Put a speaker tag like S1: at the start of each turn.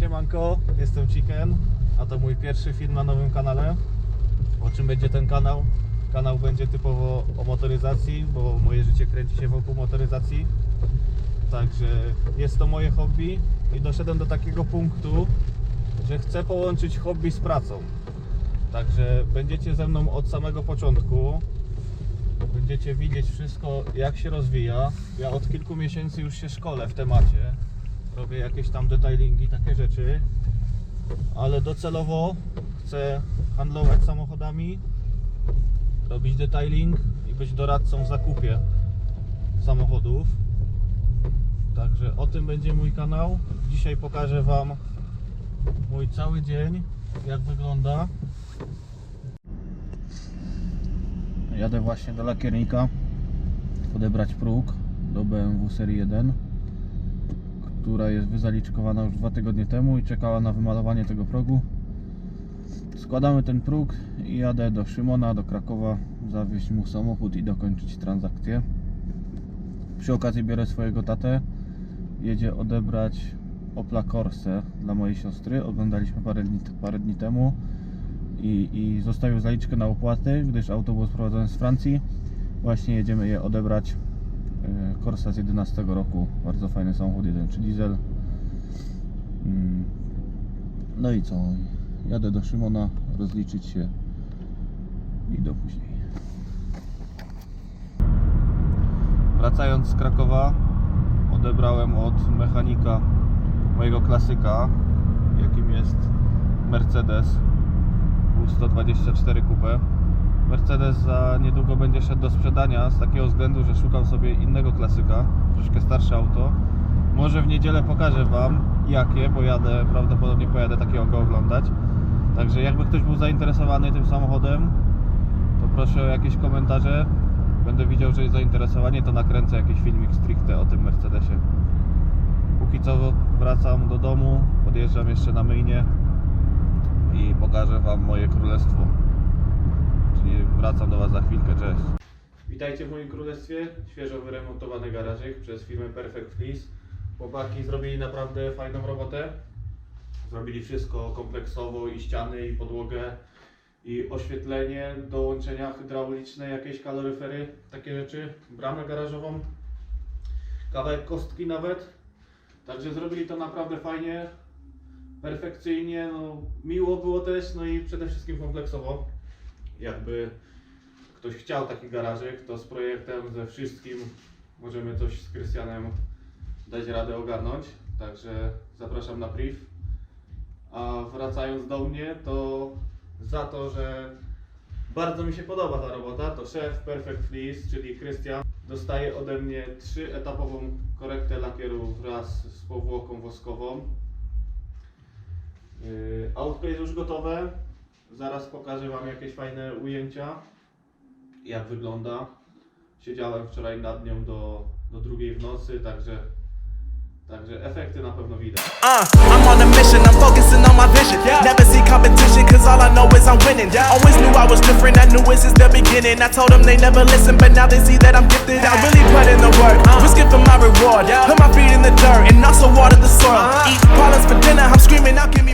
S1: Siemanko, jestem Chicken, a to mój pierwszy film na nowym kanale. O czym będzie ten kanał? Kanał będzie typowo o motoryzacji, bo moje życie kręci się wokół motoryzacji. Także jest to moje hobby i doszedłem do takiego punktu, że chcę połączyć hobby z pracą. Także będziecie ze mną od samego początku. Będziecie widzieć wszystko, jak się rozwija. Ja od kilku miesięcy już się szkolę w temacie. Robię jakieś tam detailingi, takie rzeczy. Ale docelowo chcę handlować samochodami, robić detailing i być doradcą w zakupie samochodów. Także o tym będzie mój kanał. Dzisiaj pokażę Wam mój cały dzień, jak wygląda. Jadę właśnie do lakiernika odebrać próg do BMW serii 1 która jest wyzaliczkowana już dwa tygodnie temu i czekała na wymalowanie tego progu. Składamy ten próg i jadę do Szymona, do Krakowa, zawieźć mu samochód i dokończyć transakcję. Przy okazji biorę swojego tatę. Jedzie odebrać Opla Corse dla mojej siostry. Oglądaliśmy parę dni, parę dni temu i, i zostawił zaliczkę na opłaty, gdyż auto było sprowadzone z Francji. Właśnie jedziemy je odebrać. Corsa z 11 roku. Bardzo fajny samochód, 1.3 diesel. Mm. No i co? Jadę do Szymona rozliczyć się i do później. Wracając z Krakowa, odebrałem od mechanika mojego klasyka, jakim jest Mercedes U124 Coupe. Mercedes za niedługo będzie szedł do sprzedania z takiego względu, że szukam sobie innego klasyka, troszkę starsze auto. Może w niedzielę pokażę Wam jakie, bo jadę, prawdopodobnie pojadę takiego go oglądać. Także jakby ktoś był zainteresowany tym samochodem, to proszę o jakieś komentarze. Będę widział, że jest zainteresowanie, to nakręcę jakiś filmik stricte o tym Mercedesie. Póki co wracam do domu, podjeżdżam jeszcze na myjnie i pokażę Wam moje królestwo. Wracam do Was za chwilkę, cześć. Witajcie w moim królestwie. Świeżo wyremontowany garażyk przez firmę Perfect Fleece. Chłopaki zrobili naprawdę fajną robotę. Zrobili wszystko kompleksowo i ściany, i podłogę, i oświetlenie, dołączenia hydrauliczne, jakieś kaloryfery, takie rzeczy, bramę garażową, kawałek kostki nawet. Także zrobili to naprawdę fajnie, perfekcyjnie, no, miło było też, no i przede wszystkim kompleksowo. Jakby ktoś chciał taki garażyk, to z projektem, ze wszystkim możemy coś z Krystianem dać radę ogarnąć. Także zapraszam na priv. A wracając do mnie, to za to, że bardzo mi się podoba ta robota, to szef Perfect Fleece, czyli Krystian, dostaje ode mnie trzyetapową korektę lakieru wraz z powłoką woskową. Yy, jest już gotowe. Zaraz pokażę Wam jakieś fajne ujęcia, jak wygląda. Siedziałem wczoraj nad nią do, do drugiej w nocy, także, także efekty na pewno widać.
S2: Uh, I'm on a mission, I'm focusing on my vision. Never see competition, cause all I know is I'm winning. Always knew I was different, I knew the beginning. I told them they never listen, but now they see that I'm gifted. I really put in the work, risking for my reward. Put my feet in the dirt and also water the soil. Eat products for dinner, I'm screaming out, give.